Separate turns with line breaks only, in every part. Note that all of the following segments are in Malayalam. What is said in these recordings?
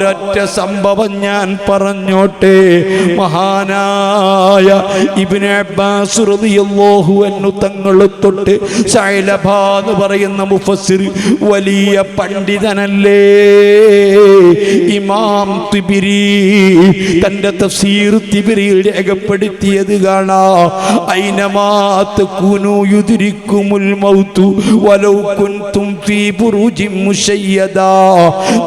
ഒരൊറ്റ സംഭവം ഞാൻ പറഞ്ഞോട്ടെ. മഹാനായ ഇബിനെ അബ്ബാസ് എന്നു തങ്ങളെ തൊട്ട് ശൈലഭ എന്ന് പറയുന്ന മുഫസ്സിർ വലിയ പണ്ഡിതനല്ലേ. ഇമാം തിബിരി തന്റെ തഫ്സീർ തിബിരിയിൽ രേഖപ്പെടുത്തിയത് കാണാ. ഐനമാത്ത് കുനു യുതിരിക്കുമുൽ മൗതു വലൗ കുൻതും ഫീ ബുറുജിൻ മുശയ്യദ.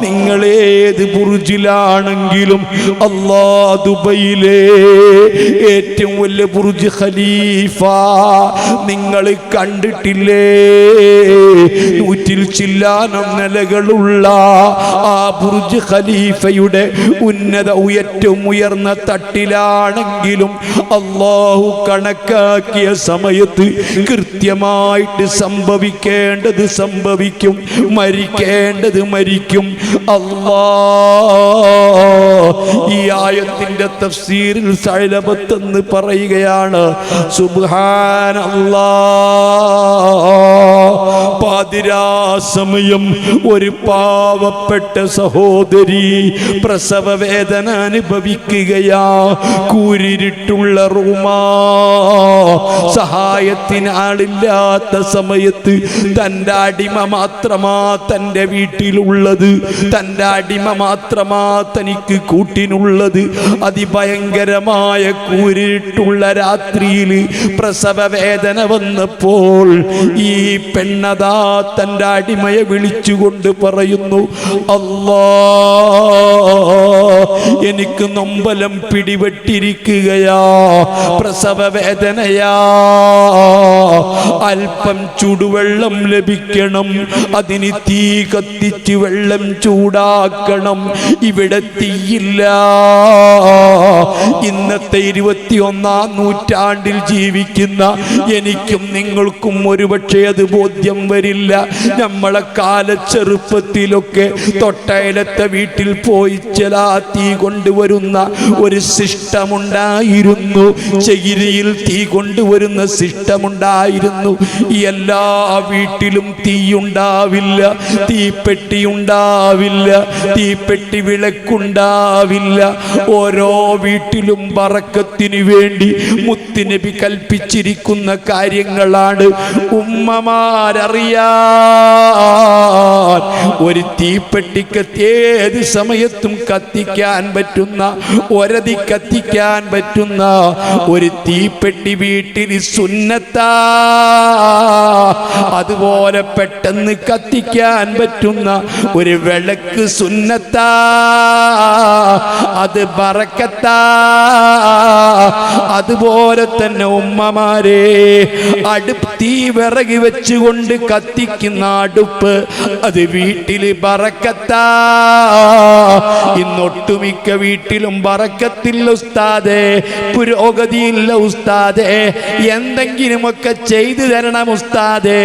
നിങ്ങൾ ഏത് ബുർജിലാണെങ്കിലും അല്ലാ ദുബൈയിലെ ഏറ്റവും വലിയ ബുർജ് ഖലീഫ നിങ്ങൾ കണ്ടിട്ടില്ലേ? നൂറ്റിൽ ചില്ലാന നിലകളുള്ള ആ ബുർജ് ഖലീഫയുടെ ഉന്നത ഏറ്റവും ഉയർന്ന തട്ടിലാണെങ്കിലും അള്ളാഹു കണക്കാക്കിയ സമയത്ത് കൃത്യമായിട്ട് സംഭവിക്കേണ്ടത് സംഭവിക്കും മരിക്കേണ്ടത് മരിക്കും. അല്ലാ ഈ ആയത്തിന്റെ തഫ്സീരിൽ സൈലബത്തെന്ന് പറയുകയാണ്. സമയം ഒരു പാവപ്പെട്ട സഹോദരി പ്രസവ വേദന അനുഭവിക്കുകയാ. കൂരിരുട്ടുള്ള റൂമാ. സഹായത്തിന് ആളില്ലാത്ത സമയത്ത് തന്റെ അടിമ മാത്രമാ തന്റെ വീട്ടിലുള്ളത്. തന്റെ അടിമ മാത്രമാ തനിക്ക് കൂട്ടിനുള്ളത് അതിഭയങ്കരമായ കൂരിട്ടുള്ള രാത്രിയിൽ പ്രസവ വേദന വന്നപ്പോൾ ഈ പെണ്ണതാ തന്റെ അടിമയെ വിളിച്ചുകൊണ്ട് പറയുന്നു അല്ലാ എനിക്ക് നൊമ്പലം പിടിപെട്ടിരിക്കുകയാ പ്രസവ വേദനയാ. അല്പം ചുടുവെള്ളം ലഭിക്കണം അതിന് തീ കത്തിച്ച് വെള്ളം ചൂടാക്കണം. ഇവിടെ തീയില്ല. ഇന്നത്തെ ഇരുപത്തിയൊന്നാം നൂറ്റാണ്ടിൽ ജീവിക്കുന്ന എനിക്കും നിങ്ങൾക്കും ഒരുപക്ഷെ അത് ബോധ്യം വരില്ല. നമ്മളെ കാല ചെറുപ്പത്തിലൊക്കെ തൊട്ടയലത്തെ വീട്ടിൽ പോയി ചില തീ കൊണ്ടുവരുന്ന ഒരു സിസ്റ്റമുണ്ടായിരുന്നു ചകിരിയിൽ തീ കൊണ്ടുവരുന്ന സിസ്റ്റമുണ്ടായിരുന്നു എല്ലാ വീട്ടിലും തീയുണ്ടാവില്ല തീപ്പെട്ടി ഉണ്ടാവില്ല തീപ്പെട്ടി വിളക്കുണ്ടാവില്ല. ഓരോ വീട്ടിലും പറക്കത്തിന് വേണ്ടി മുത്തുനബി കൽപ്പിച്ചിരിക്കുന്ന കാര്യങ്ങളാണ് ഉമ്മമാരറിയാൻ ഒരു തീപ്പെട്ടിക്ക് ഏത് സമയത്തും കത്തിക്കാൻ പറ്റുന്ന ഒരതി കത്തിക്കാൻ പറ്റുന്ന ഒരു തീപ്പെട്ടി വീട്ടിൽ സുന്നത്താ. അതുപോലെ പെട്ടെന്ന് കത്തിക്കാൻ പറ്റുന്ന ഒരു വിളക്ക് സുന്നത്താ. അത് പറക്കത്താ അതുപോലെ തന്നെ ഉമ്മമാരെ അടുപ്പ് തീ വിറകി വെച്ചുകൊണ്ട് കത്തിക്കുന്ന അടുപ്പ് അത് വീട്ടിൽ പറക്കത്താ ഇന്നൊട്ടുമിക്ക വീട്ടിലും പറക്കത്തില്ല ഉസ്താദേ. പുരോഗതിയില്ല ഉസ്താദേ. എന്തെങ്കിലുമൊക്കെ ചെയ്തു തരണം ഉസ്താദേ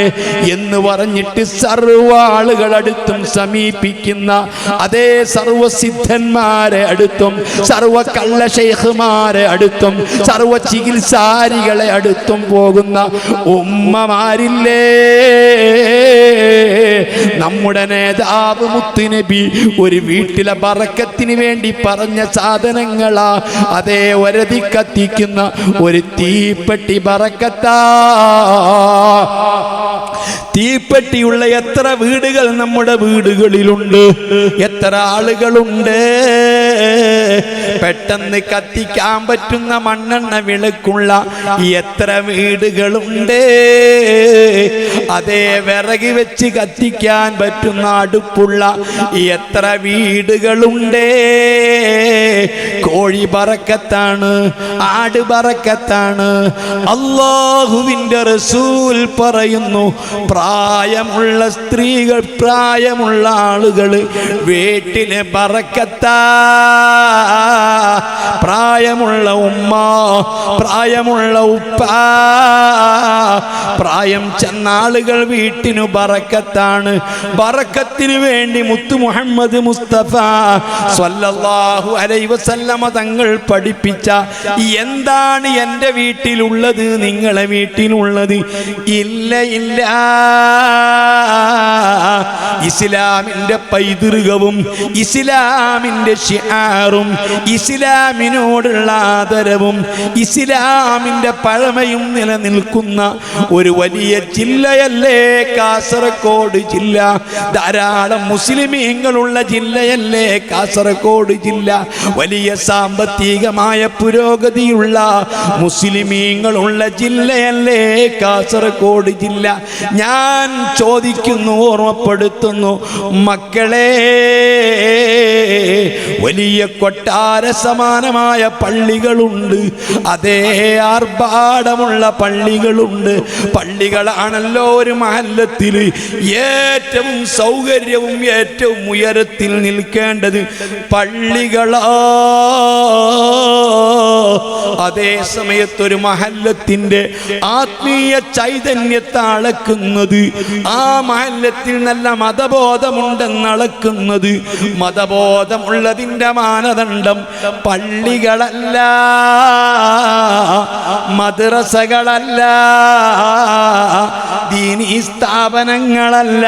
എന്ന് പറഞ്ഞിട്ട് സർവ ആളുകൾ അടുത്തും സമീപിക്കുന്ന അതേ സർവസിദ്ധന്മാരെ അടുത്തും സർവ കള്ള ഷെയ്ഖുമാരെ അടുത്തും സർവ ചികിത്സാരികളെ അടുത്തും പോകുന്ന ഉമ്മമാരില്ലേ? നമ്മുടെ നേതാവ് മുത്തുനബി ഒരു വീട്ടിലെ ബറക്കത്തിന് വേണ്ടി പറഞ്ഞ സാധനങ്ങളാ. അതേ ഒരതി കത്തിക്കുന്ന ഒരു തീപ്പെട്ടി പറക്കത്താ തീപ്പെട്ടിയുള്ള എത്ര വീടുകൾ നമ്മുടെ വീടുകളിലുണ്ട്? എത്ര ആളുകളുണ്ട്? പെട്ടെന്ന് കത്തിക്കാൻ പറ്റുന്ന മണ്ണെണ്ണ വിളക്കുള്ള എത്ര വീടുകളുണ്ട്? അതേ വിറകി വെച്ച് കത്തിക്കാൻ പറ്റുന്ന അടുപ്പുള്ള എത്ര വീടുകളുണ്ട്? കോഴി പറക്കത്താണ് ആട് പറക്കത്താണ് അള്ളാഹുവിന്റെ റസൂൽ പറയുന്നു പ്രായമുള്ള സ്ത്രീകൾ പ്രായമുള്ള ആളുകൾ വീട്ടിലെ പറക്കത്താ പ്രായമുള്ള ഉമ്മ പ്രായമുള്ള ഉപ്പ. പ്രായം ചെന്ന ആളുകൾ വീട്ടിനു ബറക്കത്താണ്. ബറക്കത്തിനു വേണ്ടി മുത്തു മുഹമ്മദ് മുസ്തഫ സ്വല്ലല്ലാഹു അലൈഹി വസല്ലമ തങ്ങൾ പഠിപ്പിച്ച എന്താണ് എന്റെ വീട്ടിലുള്ളത് നിങ്ങളെ വീട്ടിലുള്ളത്? ഇല്ല ഇല്ല. ഇസ്ലാമിന്റെ പൈതൃകവും ഇസ്ലാമിന്റെ ഷിആറും ഇസ്ലാമിനോടുള്ള ആദരവും ഇസ്ലാമിന്റെ പഴമയും നിലനിൽക്കുന്ന ഒരു വലിയ ജില്ലയല്ലേ? കാസർഗോഡ് ജില്ല. ധാരാളം മുസ്ലിമീങ്ങളുള്ള ജില്ലയല്ലേ? കാസർഗോഡ് ജില്ല. വലിയ സാമ്പത്തികമായ പുരോഗതിയുള്ള മുസ്ലിമീങ്ങളുള്ള ജില്ലയല്ലേ? കാസർഗോഡ് ജില്ല. ഞാൻ ചോദിക്കുന്നു ഓർമ്മപ്പെടുത്തുന്നു. മക്കളെ വലിയ കൊട്ടാര സമാനമായ പള്ളികളുണ്ട്. അതേ ആർഭാടമുള്ള പള്ളികളുണ്ട്. പള്ളികളാണല്ലോ ഒരു മഹല്ലത്തിൽ. ഏറ്റവും സൗകര്യവും ഏറ്റവും ഉയരത്തിൽ നിൽക്കേണ്ടത് പള്ളികളാ. അതേ സമയത്തൊരു മഹല്ലത്തിന്റെ ആത്മീയ ചൈതന്യത്തെ അളക്കുന്നത്. ആ മഹല്ലത്തിൽ നല്ല മതബോധമുണ്ടെന്ന് അളക്കുന്നത്. മതബോധമുള്ളതിന്റെ മാനദണ്ഡം പള്ളികളല്ല. മദ്രസകളല്ല ദീനീ സ്ഥാപനങ്ങളല്ല.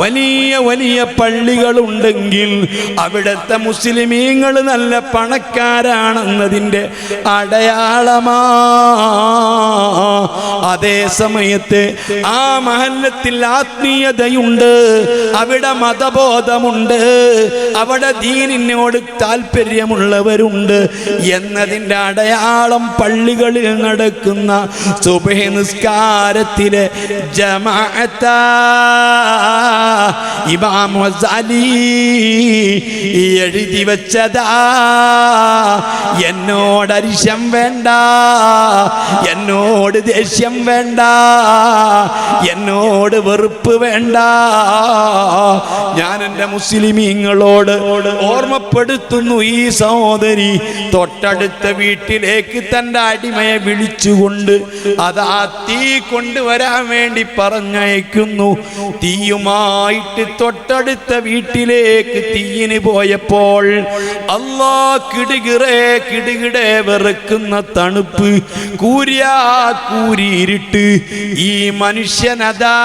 വലിയ വലിയ പള്ളികളുണ്ടെങ്കിൽ അവിടുത്തെ മുസ്ലിമീങ്ങൾ നല്ല പണക്കാരാണെന്നതിന്റെ അടയാളമാ. അതേ സമയത്ത് ആ മഹല്ലത്തിൽ ആത്മീയതയുണ്ട് അവിടെ മതബോധമുണ്ട് അവിടെ ദീനിനോട് താല്പര്യമുള്ളവരുണ്ട് എന്നതിന്റെ അടയാളം പള്ളികളിൽ നടക്കുന്ന സുബഹ നിസ്കാരത്തിലെ ജമാഅത്ത. ഇമാം അലി എഴുതി വെച്ചതാ. എന്നോട് അരിശം വേണ്ട. എന്നോട് ദേഷ്യം വേണ്ട. എന്നോട് വെറുപ്പ് വേണ്ട. ഞാൻ എന്റെ മുസ്ലിമീങ്ങളോട് ഓർമ്മപ്പെടുത്തുന്നു ഈ സഹോദരി. തൊട്ടടുത്ത വീട്ടിലേക്ക് തന്റെ അടിമയെ വിളിച്ചുകൊണ്ട് അതാ തീ കൊണ്ടുവരാൻ വേണ്ടി പറഞ്ഞയക്കുന്നു. തീയുമായിട്ട് തൊട്ടടുത്ത വീട്ടിലേക്ക് തീയിന് പോയപ്പോൾ അല്ലാ കിടുകിറേ കിടുകിടെ വെറുക്കുന്ന തണുപ്പ് കൂരിയാ കൂരിയിരുട്ട് ഈ മനുഷ്യനതാ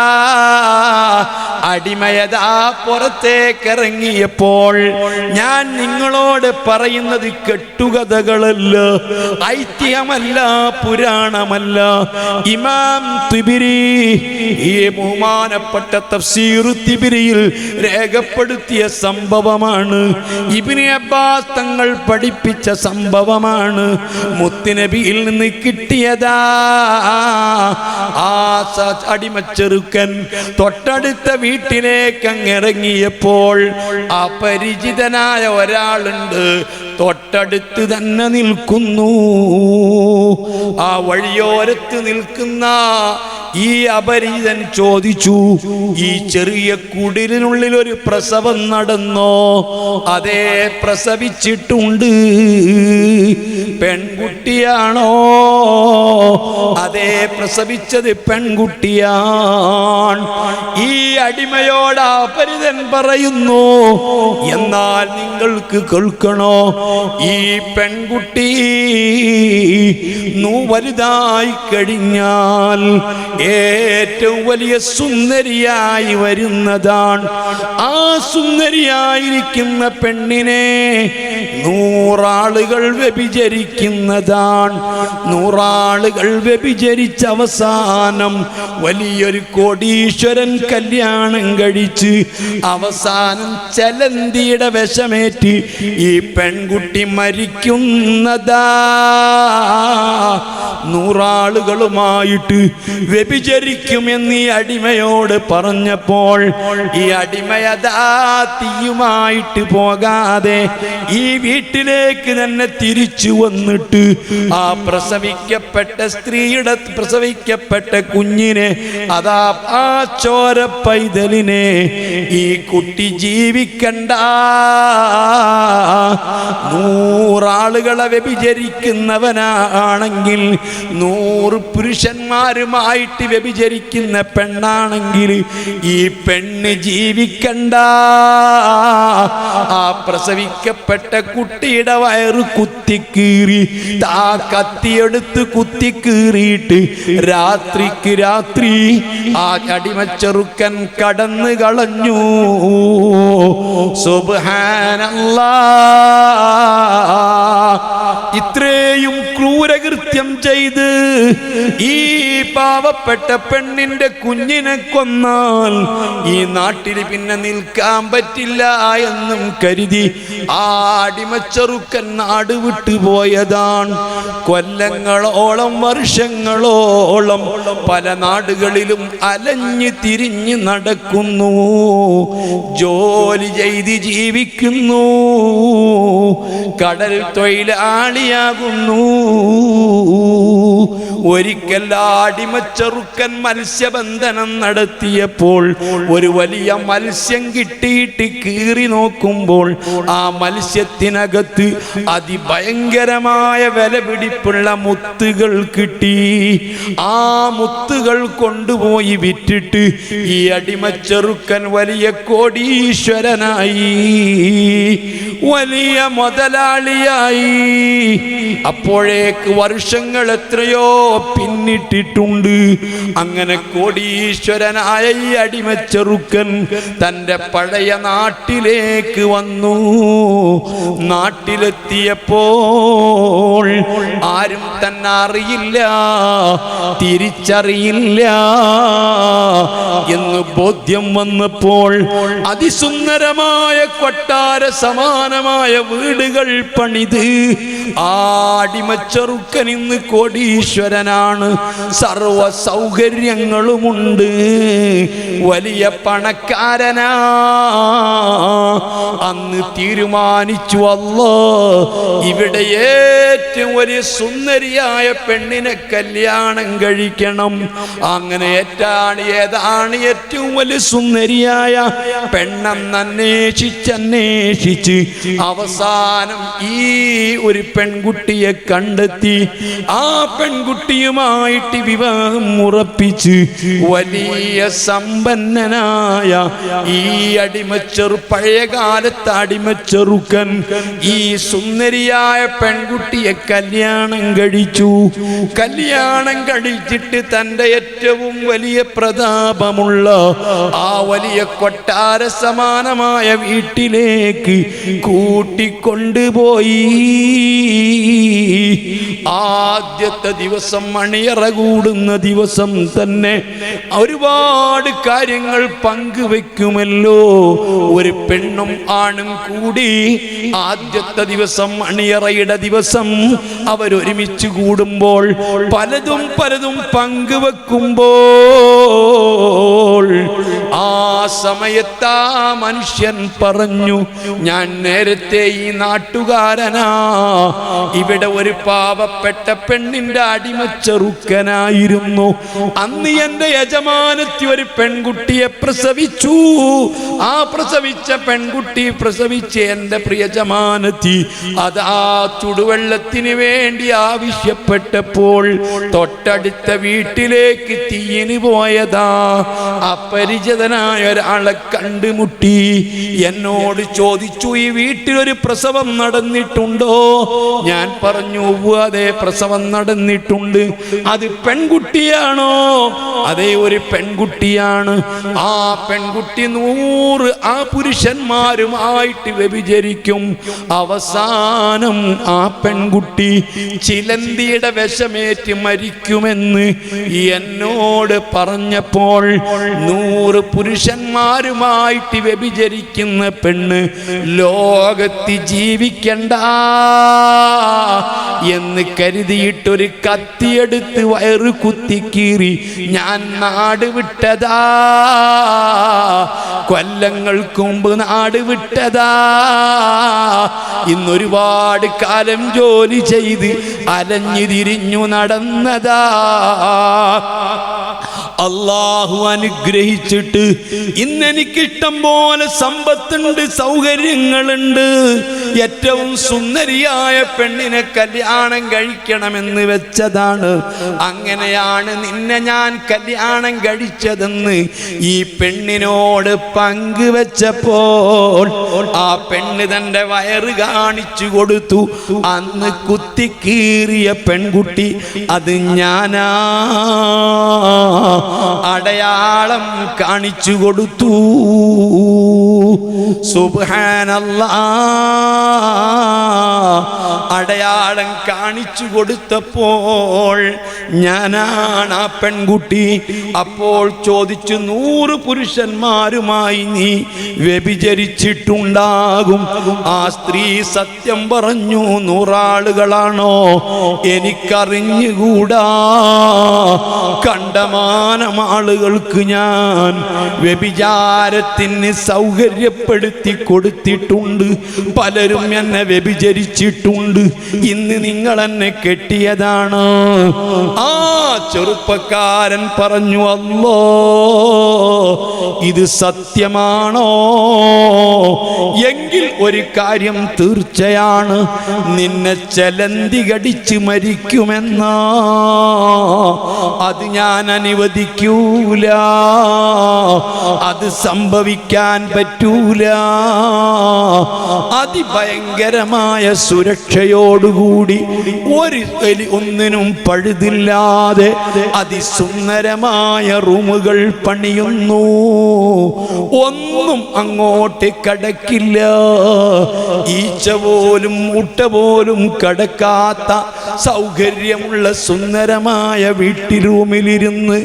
അടിമയതാ പുറത്തേക്ക് ഇറങ്ങിയപ്പോൾ ഞാൻ നിങ്ങളോട് പറയുന്നത് കെട്ടുകഥകളല്ല. ഐതിഹ്യമല്ല പുരാണമല്ല. ഇമാം തിബിരി ഈ ബഹുമാനപ്പെട്ട തഫ്സീറു തിബിരിയിൽ രേഖപ്പെടുത്തിയ സംഭവമാണ്. ഇബിന് അബ്ബാസ് തങ്ങൾ പഠിപ്പിച്ച സംഭവമാണ്. മുത്തുനബിയിൽ നിന്ന് കിട്ടിയതാ. ആ അടിമ അടിമച്ചെറുക്കൻ തൊട്ടടുത്ത വീട്ടിലേക്ക് അങ്ങിറങ്ങിയപ്പോൾ അപരിചിതനായ ഒരാളുണ്ട്. തൊട്ടടുത്ത് തന്നെ നിൽക്കുന്നു. ആ വഴിയോരത്ത് നിൽക്കുന്ന ഈ അപരിചിതൻ ചോദിച്ചു ഈ ചെറിയ കുടിലിനുള്ളിൽ ഒരു പ്രസവം നടന്നോ? അതേ പ്രസവിച്ചിട്ടുണ്ട്. പെൺകുട്ടിയാണോ? അതേ പ്രസവിച്ചത് പെൺകുട്ടിയാണ്. ഈ അടിമയോട് അപരിതൻ പറയുന്നു എന്നാൽ നിങ്ങൾക്ക് കേൾക്കണോ? ഈ പെൺകുട്ടി നൂ വലുതായി കഴിഞ്ഞാൽ ഏറ്റവും വലിയ സുന്ദരിയായി വരുന്നതാണ്. ആ സുന്ദരിയായിരിക്കുന്ന പെണ്ണിനെ നൂറാളുകൾ വ്യഭിചരിക്കുന്നതാണ്. നൂറാളുകൾ വ്യഭിചരിച്ച അവസാനം വലിയൊരു കോടീശ്വരൻ കല്യാണം കഴിച്ച് അവസാനം ചലന്തിയുടെ വിഷമേറ്റ് ഈ പെൺകുട്ടി മരിക്കുന്നതാ. നൂറാളുകളുമായിട്ട് വ്യഭിചരിക്കുമെന്ന് ഈ അടിമയോട് പറഞ്ഞപ്പോൾ ഈ അടിമയതാ തീയുമായിട്ട് പോകാതെ ഈ വീട്ടിലേക്ക് തന്നെ തിരിച്ചു വന്നിട്ട് ആ പ്രസവിക്കപ്പെട്ട സ്ത്രീയുടെ പ്രസവിക്കപ്പെട്ട കുഞ്ഞിനെ അതാ ആ ചോര പൈതലിനെ ഈ കുട്ടി ജീവിക്കണ്ട. നൂറാളുകളെ വ്യഭിചരിക്കുന്നവനാണെങ്കിൽ നൂറ് പുരുഷന്മാരുമായിട്ട് വ്യഭിചരിക്കുന്ന പെണ്ണാണെങ്കിൽ ഈ പെണ്ണ് ജീവിക്കണ്ട. ആ പ്രസവിക്കപ്പെട്ട കുട്ടിയുടെ വയറ് കുത്തിക്കീറി താ കത്തിയെടുത്ത് കുത്തിക്കീറിയിട്ട് രാത്രിക്ക് രാത്രി ആ അടിമച്ചെറുക്കൻ കടന്നു കളഞ്ഞു. സുബ്ഹാനല്ലാ. ഇത്രയും ക്രൂരകൃത്യം ചെയ്ത് ഈ പാവപ്പെട്ട പെണ്ണിന്റെ കുഞ്ഞിനെ കൊന്നാൽ ഈ നാട്ടിൽ പിന്നെ നിൽക്കാൻ പറ്റില്ല എന്നും കരുതി ആ അടിമച്ചെറുക്കൻ നാട് വിട്ടുപോയതാണ്. കൊല്ലങ്ങളോളം വർഷങ്ങളോളം പല നാടുകളിലും അലഞ്ഞു തിരിഞ്ഞ് നടക്കുന്നു. ജോലി ചെയ്ത് ജീവിക്കുന്നു. കടൽ തൊഴിലാളിയാകുന്നു. ഒരിക്കൽ അടിമച്ചെറുക്കൻ മത്സ്യബന്ധനം നടത്തിയപ്പോൾ ഒരു വലിയ മത്സ്യം കിട്ടിയിട്ട് കീറി നോക്കുമ്പോൾ ആ മത്സ്യത്തിനകത്ത് അതിഭയങ്കരമായ വില പിടിപ്പുള്ള മുത്തുകൾ കിട്ടി. ആ മുത്തുകൾ കൊണ്ടുപോയി വിറ്റിട്ട് ഈ അടിമച്ചെറുക്കൻ വലിയ കോടീശ്വരനായി. വലിയ മുതലാളിയായി. അപ്പോഴേക്ക് വർഷങ്ങൾ എത്രയോ പിന്നിട്ടിട്ടുണ്ട്. അങ്ങനെ കോടീശ്വരനായ ഈ അടിമച്ചെറുക്കൻ തന്റെ പഴയ നാട്ടിലേക്ക് വന്നു. നാട്ടിലെത്തിയപ്പോൾ ആരും തന്നെ അറിയില്ല തിരിച്ചറിയില്ല എന്ന് ബോധ്യം വന്നപ്പോൾ അതിസുന്ദരമായ കൊട്ടാര സമാനമായ വീടുകൾ പണിത്. ആടിമച്ചെറുക്കൻ ഇന്ന് കോടീശ്വരനാണ്. സർവ സൗകര്യങ്ങളുമുണ്ട് വലിയ പണക്കാരനാ. അന്ന് തീരുമാനിച്ചു അല്ലോ. ഇവിടെ ഏറ്റവും വലിയ സുന്ദരിയായ പെണ്ണിനെ കല്യാണം കഴിക്കണം. അങ്ങനെ ഏറ്റാണ് ഏതാണ് ഏറ്റവും വലിയ സുന്ദരിയായ പെണ്ണെന്ന് അന്വേഷിച്ചന്വേഷിച്ച് അവസാനം ഈ ഒരു പെൺകുട്ടിയെ കണ്ടെത്തി. ആ പെൺകുട്ടിയുമായിട്ട് വിവാഹം ഉറപ്പിച്ച് വലിയ സമ്പന്നനായ ഈ അടിമച്ചെറു പഴയകാലത്ത് അടിമച്ചെറുക്കൻ ഈ സുന്ദരിയായ പെൺകുട്ടിയെ കല്യാണം കഴിച്ചു. കല്യാണം കഴിച്ചിട്ട് തന്റെ ഏറ്റവും വലിയ പ്രതാപമുള്ള ആ വലിയ കൊട്ടാര സമാനമായ വീട്ടിലേക്ക് കൂട്ടിക്കൊണ്ടുപോയി. ആദ്യത്തെ ദിവസം മണിയറ കൂടുന്ന ദിവസം തന്നെ ഒരുപാട് കാര്യങ്ങൾ പങ്കുവെക്കുമല്ലോ. ഒരു പെണ്ണും ആണും കൂടി ആദ്യത്തെ ദിവസം മണിയറയുടെ ദിവസം അവരൊരുമിച്ച് കൂടുമ്പോൾ പലതും പലതും പങ്കുവെക്കുമ്പോൾ ആ സമയത്ത് മനുഷ്യൻ പറഞ്ഞു ഞാൻ നേരത്തെ ഈ നാട്ടുകാരനാ. ഇവിടെ ഒരു പാവപ്പെട്ട പെണ്ണിന്റെ അടിമ ചെറുക്കനായിരുന്നു. അന്ന് എന്റെ യജമാനത്തി ഒരു പെൺകുട്ടിയെ പ്രസവിച്ചു. ആ പ്രസവിച്ച പെൺകുട്ടി പ്രസവിച്ച എന്റെ പ്രിയജമാനത്തി അത് ആ ചുടുവെള്ളത്തിന് വേണ്ടി ആവശ്യപ്പെട്ടപ്പോൾ തൊട്ടടുത്ത വീട്ടിലേക്ക് തീയിന് പോയതാ. അപരിചിതനായ ഒരാളെ കണ്ടുമുട്ടി. എന്നോട് ചോദിച്ചു ഈ വീട്ടിലൊരു പ്രസവം നടന്നിട്ടുണ്ടോ? ഞാൻ പറഞ്ഞു "ഉവ്വ്, അതെ പ്രസവം നടന്നിട്ടുണ്ട്. അത് പെൺകുട്ടിയാണോ? അതേ ഒരു പെൺകുട്ടിയാണ്. ആ പെൺകുട്ടി നൂറ് ആ പുരുഷന്മാരുമായിട്ട് വ്യഭിചരിക്കും. അവസാനം ആ പെൺകുട്ടി ചിലന്തിയുടെ വിഷമേറ്റ് മരിക്കുമെന്ന് എന്നോട് പറഞ്ഞപ്പോൾ നൂറ് പുരുഷന്മാരുമായിട്ട് വ്യഭിചരിക്കുന്ന പെണ്ണ് ലോക ലോകത്ത് ജീവിക്കണ്ട എന്ന് കരുതിയിട്ടൊരു കത്തിയെടുത്ത് വയറ് കുത്തിക്കീറി ഞാൻ നാട് വിട്ടതാ. കൊല്ലങ്ങൾക്ക് മുമ്പ് നാട് വിട്ടതാ. ഇന്നൊരുപാട് കാലം ജോലി ചെയ്ത് അലഞ്ഞു തിരിഞ്ഞു നടന്നതാ. അള്ളാഹു അനുഗ്രഹിച്ചിട്ട് ഇന്ന് എനിക്ക് ഇഷ്ടം പോലെ സമ്പത്തുണ്ട് സൗകര്യങ്ങളുണ്ട്. ഏറ്റവും സുന്ദരിയായ പെണ്ണിനെ കല്യാണം കഴിക്കണമെന്ന് വെച്ചതാണ്. അങ്ങനെയാണ് നിന്നെ ഞാൻ കല്യാണം കഴിച്ചതെന്ന് ഈ പെണ്ണിനോട് പങ്കുവെച്ചപ്പോൾ ആ പെണ്ണ് തന്റെ വയറ് കാണിച്ചു കൊടുത്തു. അന്ന് കുത്തിക്കീറിയ പെൺകുട്ടി അത് ഞാനാ. അടയാളം കാണിച്ചു കൊടുത്തു. അടയാളം കാണിച്ചു കൊടുത്തപ്പോൾ ഞാനാണ് ആ പെൺകുട്ടി. അപ്പോൾ ചോദിച്ചു നൂറ് പുരുഷന്മാരുമായി നീ വ്യഭിചരിച്ചിട്ടുണ്ടാകും. ആ സ്ത്രീ സത്യം പറഞ്ഞു നൂറാളുകളാണോ? എനിക്കറിഞ്ഞുകൂടാ. കണ്ടമാനം ആളുകൾക്ക് ഞാൻ വ്യഭിചാരത്തിന് സൗകര്യപ്പെടുത്തി കൊടുത്തിട്ടുണ്ട്. പലരും എന്നെ വ്യഭിചരിച്ചിട്ടുണ്ട്. ഇന്ന് നിങ്ങൾ എന്നെ കെട്ടിയതാണ്. ആ ചെറുപ്പക്കാരൻ പറഞ്ഞു അല്ലോ ഇത് സത്യമാണോ? എങ്കിൽ ഒരു കാര്യം തീർച്ചയാണ്. നിന്നെ ചലന്തി കടിച്ച് മരിക്കുമെന്ന. അത് ഞാൻ അനുവദിക്കൂല. അത് സംഭവിക്കാൻ പറ്റൂല അതിഭയങ്കരമായ സുരക്ഷയോടുകൂടി ഒരു എലി ഒന്നിനും പഴുതില്ലാതെ അതിസുന്ദരമായ റൂമുകൾ പണിയുന്നു. ഒന്നും അങ്ങോട്ട് കടക്കില്ല. ഈച്ച പോലും മുട്ട പോലും കടക്കാത്ത സൗകര്യമുള്ള സുന്ദരമായ വീട്ടിൽ റൂമിലിരുന്ന്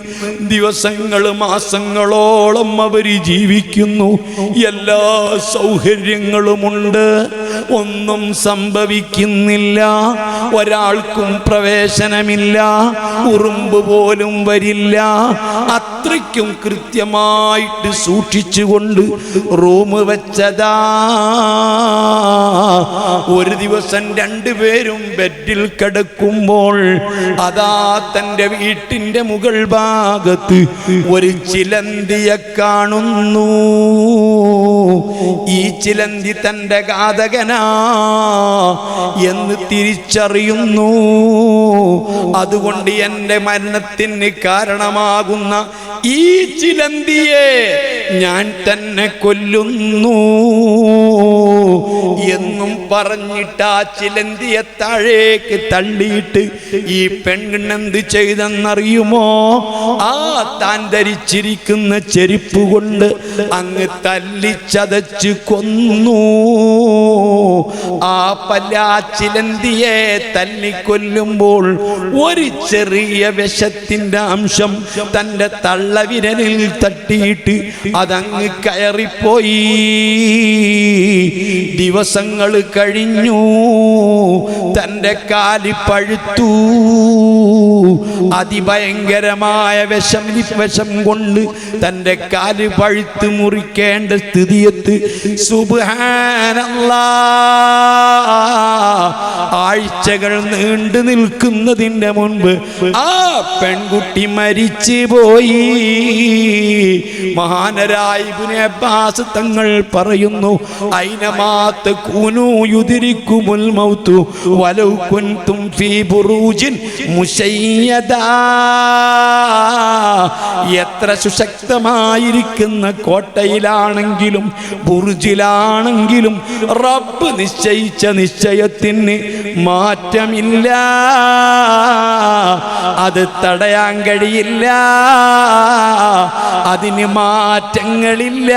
ദിവസങ്ങൾ മാസങ്ങളോളം അവർ ജീവിക്കുന്നു. എല്ലാ സൗകര്യങ്ങളുമുണ്ട്. ഒന്നും സംഭവിക്കുന്നില്ല. ഒരാൾക്കും പ്രവേശനമില്ല. ഉറുമ്പ് പോലും വരില്ല. അത്രയ്ക്കും കൃത്യമായിട്ട് സൂക്ഷിച്ചുകൊണ്ട് റൂം വെച്ചതാ. ഒരു ദിവസം രണ്ടുപേരും ബെഡിൽ കിടക്കുമ്പോൾ അതാ തന്റെ വീട്ടിന്റെ മുകൾ ഭാഗത്ത് ഒരു ചിലന്തിയെ കാണുന്നു. ഈ ചിലന്തി തന്റെ ഘാതകനാ എന്ന് തിരിച്ചറിയുന്നു. അതുകൊണ്ട് എന്റെ മരണത്തിന് കാരണമാകുന്ന ഈ ചിലന്തിയെ ഞാൻ തന്നെ കൊല്ലുന്നു. എന്നും പറഞ്ഞിട്ട് ആ ചിലന്തിയെ താഴേക്ക് തള്ളിയിട്ട് ഈ പെണ്ണെന്ത് ചെയ്തെന്നറിയുമോ? ആ താൻ ധരിച്ചിരിക്കുന്ന ചെരുപ്പ് കൊണ്ട് അങ്ങ് തല്ലിച്ചതച്ച് കൊന്നു. ആ പല ചിലന്തിയെ തല്ലിക്കൊല്ലുമ്പോൾ ഒരു ചെറിയ വിഷത്തിന്റെ അംശം തന്റെ തള്ളവിരലിൽ തട്ടിയിട്ട് അതങ്ങ് കയറിപ്പോയി. ദിവസങ്ങൾ കഴിഞ്ഞു തന്റെ കാലി പഴുത്തു. അതിഭയങ്കരമായ വിഷം വിഷം കൊണ്ട് തന്റെ കാൽ പഴുത്ത് മുറിക്കേണ്ട സ്ഥിതിയെത്ത് സുബാനല്ലാ ആഴ്ചകൾ നീണ്ടു നിൽക്കുന്നതിന്റെ മുൻപ് ആ പെൺകുട്ടി മരിച്ചു പോയി. മഹാനരായ അബ്ബാസ് തങ്ങൾ പറയുന്നു അയിനമാത്ത് കുനു യുദിരിക്കുമുൽ മൗത്തു വലൗ കുൻതും ഫീ ബുറൂജിൻ എത്ര സുശക്തമായിരിക്കുന്ന കോട്ടയിലാണെങ്കിലും ബുർജിലാണെങ്കിലും റബ്ബ് നിശ്ചയിച്ച നിശ്ചയത്തിന് മാറ്റമില്ല. അത് തടയാൻ കഴിയില്ല. അതിന് മാറ്റങ്ങളില്ല.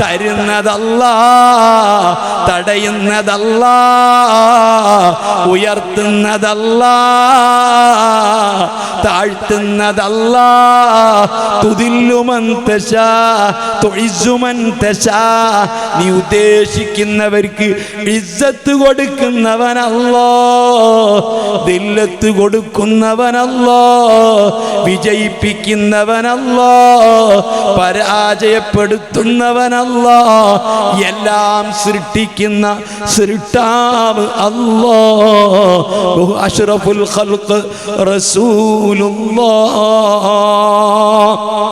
തരുന്നതല്ല തടയുന്നതല്ല ഉയർത്തുന്നതല്ല. താഴ്ത്തുന്നതല്ല. തുതില്ലുമൻ തശ തൊഴിസുമൻ തശ നീ ഉദ്ദേശിക്കുന്നവർക്ക് ഇജ്ജത്ത് കൊടുക്കുന്നവനല്ലോ. ദില്ലത്ത് കൊടുക്കുന്നവനല്ലോ. വിജയിപ്പിക്കുന്നവനല്ലോ. പരാജയപ്പെടുത്തുന്നവനല്ലോ. എല്ലാം സൃഷ്ടിക്കുന്ന സൃഷ്ടാവ് അല്ലോ. അഷ്റഫുൽ الخلق رسول الله.